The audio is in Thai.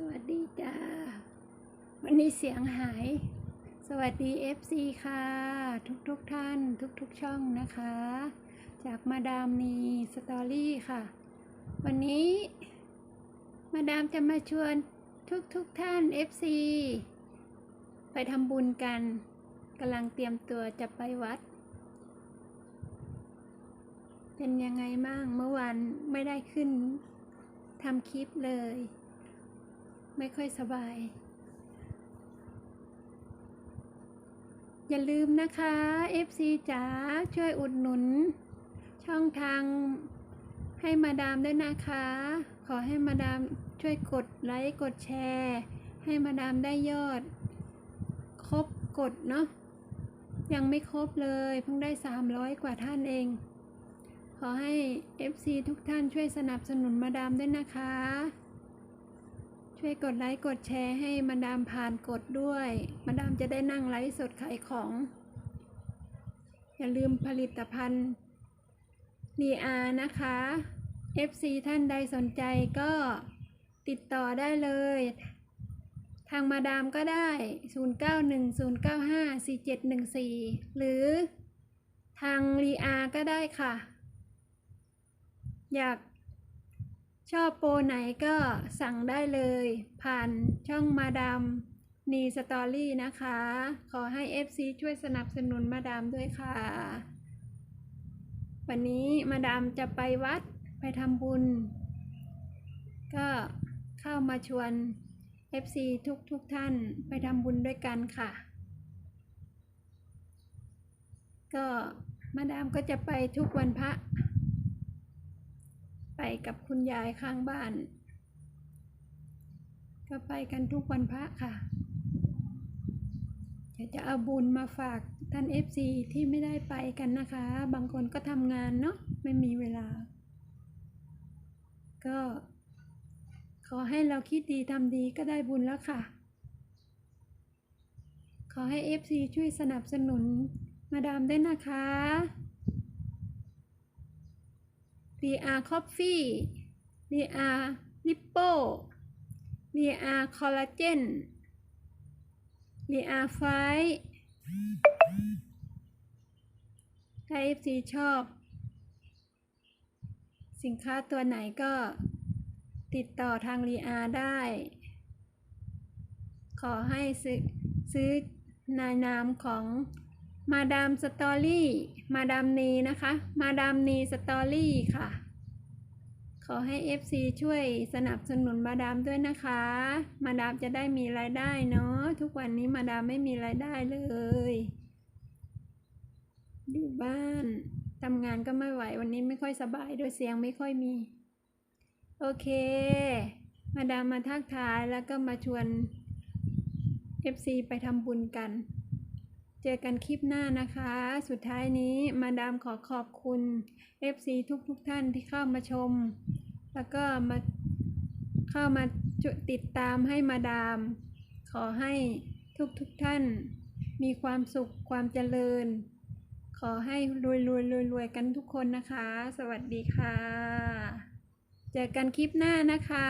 สวัสดีจ้า วันนี้เสียงหาย สวัสดี FC ค่ะ ทุกทุกๆท่าน ทุกทุกช่องนะคะ จากมาดามนีสตอรี่ค่ะ วันนี้ มาดามจะมาชวนทุกทุกท่าน FC ไปทำบุญกันกำลังเตรียมตัวจะไปวัด เป็นยังไงบ้างเมื่อวานไม่ได้ขึ้นทำคลิปเลย ไม่ค่อยสบาย อย่าลืมนะคะ FC จ๋าช่วยอุดหนุน ช่องทางให้มาดามด้วยนะคะ ขอให้มาดามช่วยกดไลค์กดแชร์ ให้มาดามได้ยอด ครบกดเนาะยังไม่ครบเลยเพิ่งได้ 300 กว่าท่านเอง ขอให้ FC ทุกท่านช่วยสนับสนุนมาดามด้วยนะคะ ช่วยกดไลค์กดแชร์ให้มาดามผ่านกดด้วย มาดามจะได้นั่งไลฟ์สดขายของ อย่าลืมผลิตภัณฑ์ดีอานะคะ FC ท่านใดสนใจก็ติดต่อได้เลย ทางมาดามก็ได้ 0910954714 หรือ ทางรีอาก็ได้ค่ะ อยาก ชอบโปรไหนก็สั่งได้เลย ผ่านช่องมาดามนีสตอรี่นะคะ ขอให้ FC ช่วยสนับสนุนมาดามด้วยค่ะ วันนี้มาดามจะไปวัดไปทำบุญ ก็เข้ามาชวน FC ทุกทุกท่านไปทำบุญด้วยกันค่ะ ก็มาดามก็จะไปทุกวันพระ กับคุณยายข้างบ้าน ก็ไปกันทุกวันพระค่ะเดี๋ยวจะเอาบุญมาฝากท่าน FC ที่ไม่ได้ไปกันนะคะ บางคนก็ทำงานเนาะไม่มีเวลา ก็ขอให้เราคิดดีทำดีก็ได้บุญแล้วค่ะ ขอให้ FC ช่วยสนับสนุนมาดามด้วยนะคะ VR Coffee VR Lippo VR Collagen VR Fight ถ้า FC ชอบ สินค้าตัวไหนก็ติดต่อทางรีอาได้ ขอให้ซื้อซื้อนายนามของ มาดามสตอรี่ มาดามนีนะคะ มาดามนีสตอรี่ค่ะ ขอให้ FC ช่วยสนับสนุนมาดามด้วยนะคะ มาดามจะได้มีรายได้เนาะ ทุกวันนี้มาดามไม่มีรายได้เลย อยู่บ้านทำงานก็ไม่ไหว วันนี้ไม่ค่อยสบายด้วยเสียงไม่ค่อยมี โอเค มาดามมาทักทายแล้วก็มาชวน FC ไปทำบุญกัน เจอกันคลิปหน้านะคะ สุดท้ายนี้มาดามขอขอบคุณ FC ทุกๆทท่านที่เข้ามาชม แล้วก็มาเข้ามาจุติดตามให้มาดาม ขอให้ทุกๆทท่าน มีความสุขความเจริญ ขอให้รวยรวยรวยรวยกันทุกคนนะคะ สวัสดีค่ะ เจอกันคลิปหน้านะคะ